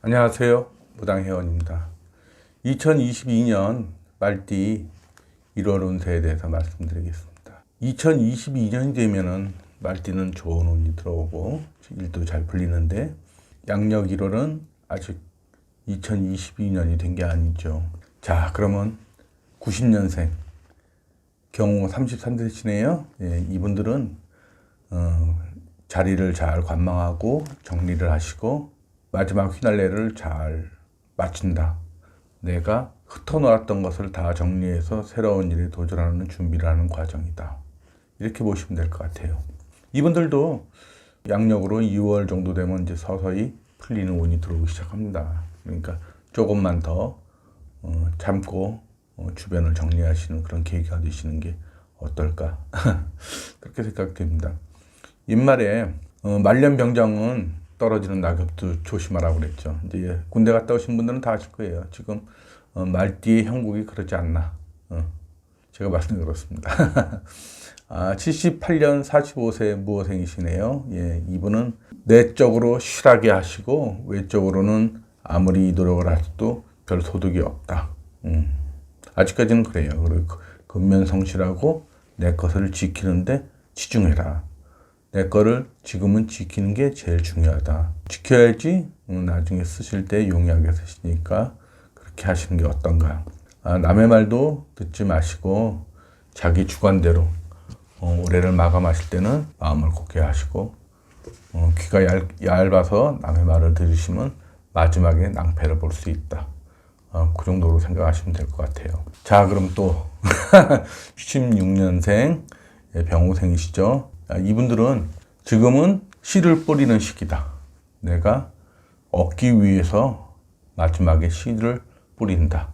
안녕하세요. 무당회원입니다. 2022년 말띠 1월 운세에 대해서 말씀드리겠습니다. 2022년이 되면은 말띠는 좋은 운이 들어오고 일도 잘 풀리는데 양력 1월은 아직 2022년이 된 게 아니죠. 자, 그러면 90년생 경우 33세시네요. 예, 이분들은 어, 자리를 잘 관망하고 정리를 하시고 마지막 휘날레를 잘 마친다. 내가 흩어놓았던 것을 다 정리해서 새로운 일에 도전하는 준비를 하는 과정이다. 이렇게 보시면 될 것 같아요. 이분들도 양력으로 2월 정도 되면 이제 서서히 풀리는 운이 들어오기 시작합니다. 그러니까 조금만 더 어, 참고 어, 주변을 정리하시는 그런 계기가 되시는 게 어떨까 그렇게 생각됩니다. 옛말에 어, 말년병장은 떨어지는 낙엽도 조심하라고 그랬죠. 이제 군대 갔다 오신 분들은 다 아실 거예요. 지금 어, 말띠의 형국이 그러지 않나. 어, 제가 말씀 그렇습니다. 아, 78년 45세 무호생이시네요. 예, 이분은 내적으로 실하게 하시고 외적으로는 아무리 노력을 해도 별 소득이 없다. 음, 아직까지는 그래요. 그리고 근면성실하고 내 것을 지키는데 치중해라. 내 거를 지금은 지키는 게 제일 중요하다. 지켜야지 음, 나중에 쓰실 때 용이하게 쓰시니까 그렇게 하시는 게 어떤가. 아, 남의 말도 듣지 마시고 자기 주관대로 어, 올해를 마감하실 때는 마음을 굳게 하시고 어, 귀가 얇, 얇아서 남의 말을 들으시면 마지막에 낭패를 볼 수 있다. 어, 그 정도로 생각하시면 될 것 같아요. 자, 그럼 또 16년생 병호생이시죠. 아, 이분들은 지금은 씨를 뿌리는 시기다. 내가 얻기 위해서 마지막에 씨를 뿌린다.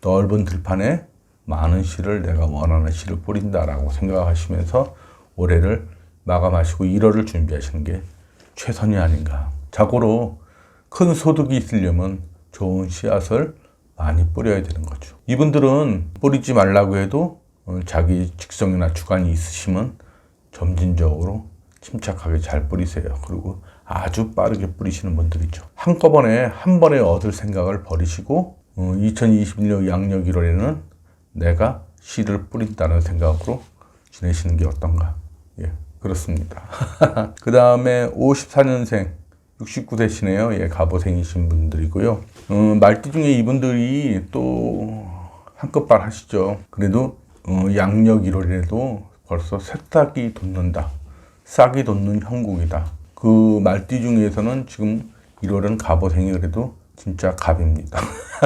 넓은 들판에 많은 씨를 내가 원하는 씨를 뿌린다라고 생각하시면서 올해를 마감하시고 1월을 준비하시는 게 최선이 아닌가. 자고로 큰 소득이 있으려면 좋은 씨앗을 많이 뿌려야 되는 거죠. 이분들은 뿌리지 말라고 해도 어, 자기 직성이나 주관이 있으시면 점진적으로 침착하게 잘 뿌리세요. 그리고 아주 빠르게 뿌리시는 분들이죠. 한꺼번에 한 번에 얻을 생각을 버리시고 2021년 양력 1월에는 내가 씨를 뿌린다는 생각으로 지내시는 게 어떤가. 예, 그렇습니다. 그 다음에 54년생 69세시네요. 예, 갑오생이신 분들이고요. 음, 말띠 중에 이분들이 또 한끗발 하시죠. 그래도 어, 양력 1월에도 벌써 새싹이 돋는다. 싹이 돋는 형국이다. 그 말띠 중에서는 지금 1월은 갑오생이 그래도 진짜 갑입니다.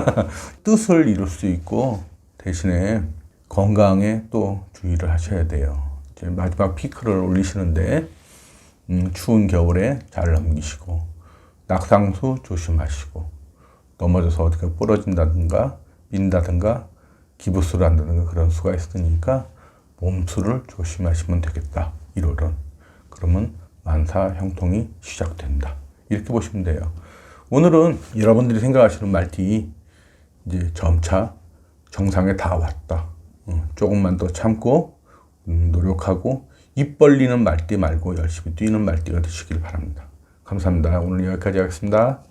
뜻을 이룰 수 있고 대신에 건강에 또 주의를 하셔야 돼요. 이제 마지막 피크를 올리시는데 음, 추운 겨울에 잘 넘기시고 낙상수 조심하시고 넘어져서 어떻게 부러진다든가 빈다든가 기부스를 한다든가 그런 수가 있으니까 몸수를 조심하시면 되겠다. 1월은 그러면 만사 형통이 시작된다. 이렇게 보시면 돼요. 오늘은 여러분들이 생각하시는 말띠 이제 점차 정상에 다 왔다. 어, 조금만 더 참고 음, 노력하고 입 벌리는 말띠 말고 열심히 뛰는 말띠가 되시길 바랍니다. 감사합니다. 오늘 여기까지 하겠습니다.